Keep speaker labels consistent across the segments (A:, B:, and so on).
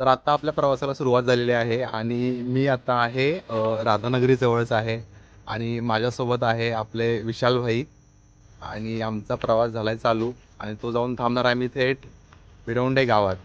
A: तर आता आपल्या प्रवासाला सुरुवात झालेली आहे आणि मी आता आहे राधानगरीजवळच राधानगरी जवळच आहे आणि माझ्यासोबत आहे आपले विशाल भाई आणि आमचा प्रवास झाला आहे चालू आणि तो जाऊन थांबणार आहे मी थेट विरवंडे गावात.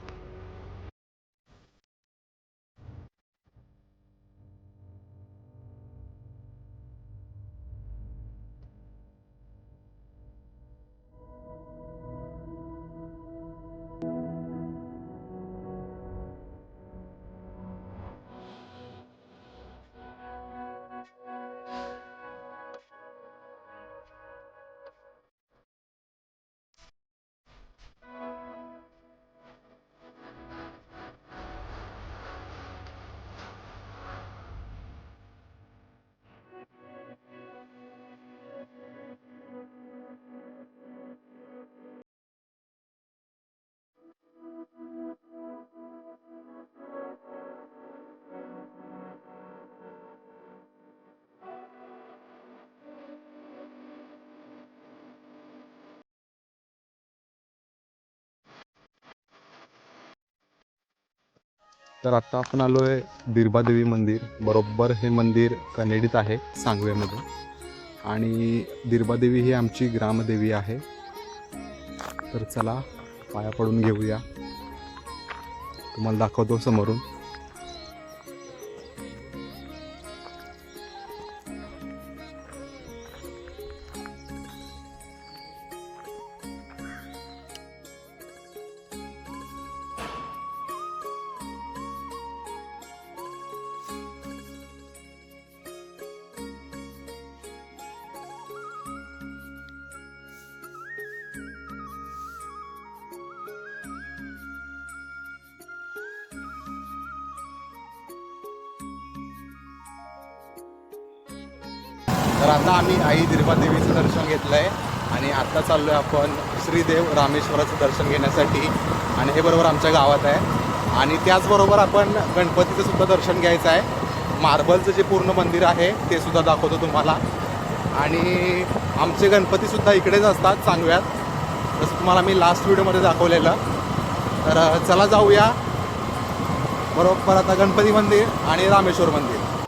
A: तर आता आपण आलो आहे बिरबादेवी मंदिर. बरोबर हे मंदिर कनेडीत आहे सांगवेमध्ये. आणि बिरबादेवी ही आमची ग्रामदेवी आहे. तर चला पाया पडून घेऊया. तुम्हाला दाखवतो समोरून. तर आता आम्ही आई दिरबा देवीचं दर्शन घेतलं आहे आणि आता चाललो आहे आपण श्रीदेव रामेश्वराचं दर्शन घेण्यासाठी. आणि हे बरोबर आमच्या गावात आहे. आणि त्याचबरोबर आपण गणपतीचं सुद्धा दर्शन घ्यायचं आहे. मार्बलचं जे पूर्ण मंदिर आहे ते सुद्धा दाखवतो तुम्हाला. आणि आमचे गणपतीसुद्धा इकडेच असतात चांगव्यात जसं तुम्हाला मी लास्ट व्हिडिओमध्ये दाखवलेलं. तर चला जाऊया. बरोबर आता गणपती मंदिर आणि रामेश्वर मंदिर.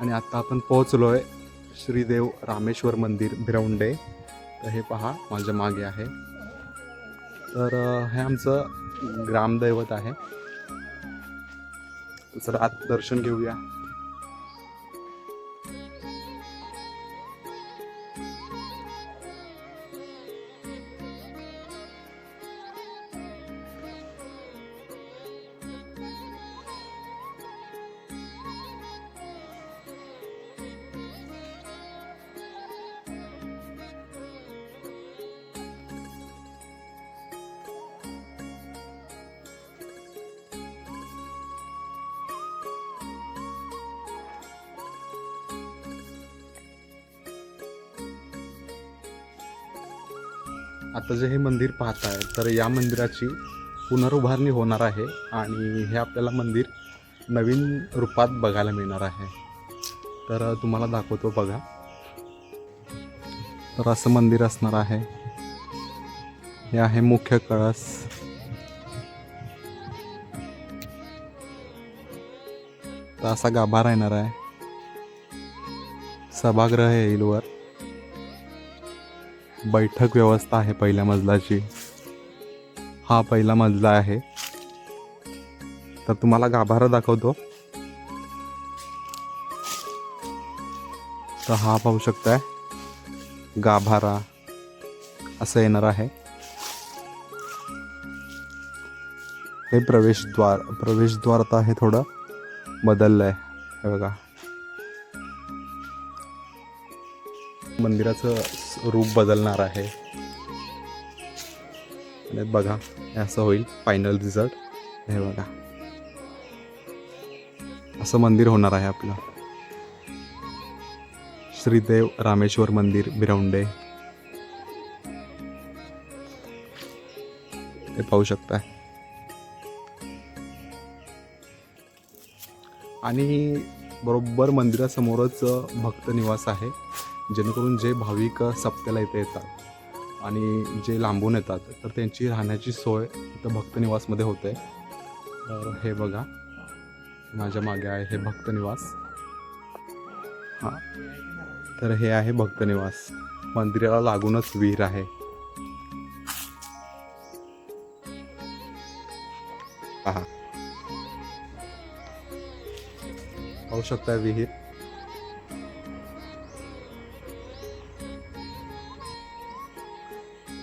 A: आणि आत्ता आपण पोहोचलो आहे श्रीदेव रामेश्वर मंदिर भिरवंडे. तर हे पहा माझ्या मागे आहे. तर हे आमचं ग्रामदैवत आहे. चला आत दर्शन घेऊया. आता जे हे मंदिर पाहताय तर या मंदिराची पुनरुभारणी होणार आहे आणि हे आपल्याला मंदिर नवीन रूपात बघायला मिळणार आहे. तर तुम्हाला दाखवतो बघा. तर असं मंदिर असणार आहे. हे आहे मुख्य कळस. तर असा गाभा राहणार आहे. सभागृह येईल वर बैठक व्यवस्था आहे पहिल्या मजलाची हा पहिला मजला आहे. तर तुम्हाला गाभारा दाखवतो. तर हा पाहू शकताय. गाभारा असं येणार आहे. हे प्रवेशद्वार प्रवेशद्वार आता हे थोडं बदललं आहे हे बघा. मंदिराचं रूप बदलणार आहे. आणि बघा असं होईल फायनल रिझल्ट हे बघा. असं मंदिर होणार आहे आपलं. श्रीदेव रामेश्वर मंदिर बिरवंडे. हे पाहू शकताय. आणि बरोबर मंदिरासमोरच भक्त निवास आहे. जेणेकरून जे भाविक सप्त्याला इथे येतात आणि जे लांबून येतात तर त्यांची राहण्याची सोय इथं भक्तनिवासमध्ये होते. तर हे बघा माझ्या मागे आहे हे भक्तनिवास हां. तर हे आहे भक्तनिवास मंदिराला लागूनच विहीर आहे. पाहू. शकता विहीर?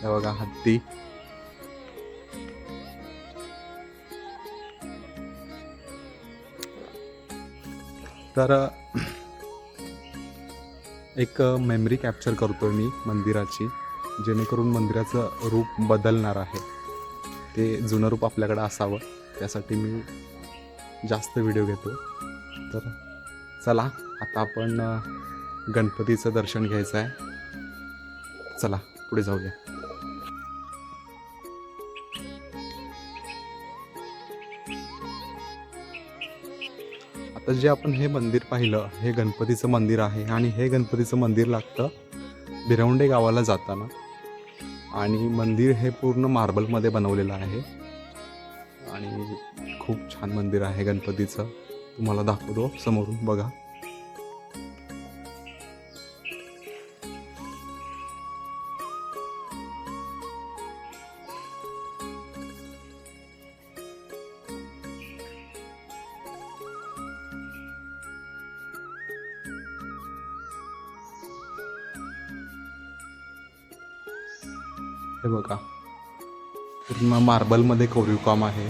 A: हे बघा हत्ती. तर एक मेमरी कॅप्चर करतो मी मंदिराची जेणेकरून मंदिराचं रूप बदलणार आहे. ते जुनं रूप आपल्याकडे असावं. त्यासाठी मी जास्त व्हिडिओ घेतो. तर चला आता आपण गणपतीचं दर्शन घ्यायचं आहे चला पुढे जाऊया. आता जे आपण हे मंदिर पाहिलं हे गणपतीचं मंदिर आहे आणि हे गणपतीचं मंदिर लागतं भिरवंडे गावाला जाताना. आणि मंदिर हे पूर्ण मार्बलमध्ये बनवलेलं आहे. आणि खूप छान मंदिर आहे गणपतीचं. तुम्हाला दाखवतो समोरून बघा. हे बघा. पूर्ण मार्बलमध्ये कोरीव काम आहे.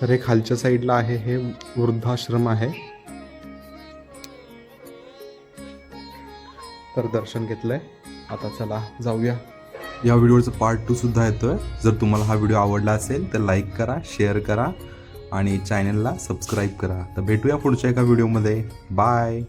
A: तर हे खालच्या साईडला आहे हे वृद्धाश्रम आहे. तर दर्शन घेतलंय. आता चला जाऊया. या व्हिडिओचं पार्ट टू सुद्धा येतोय. जर तुम्हाला हा व्हिडिओ आवडला असेल तर लाईक करा शेअर करा आणि चॅनलला सबस्क्राईब करा. तर भेटूया पुढच्या एका व्हिडिओमध्ये बाय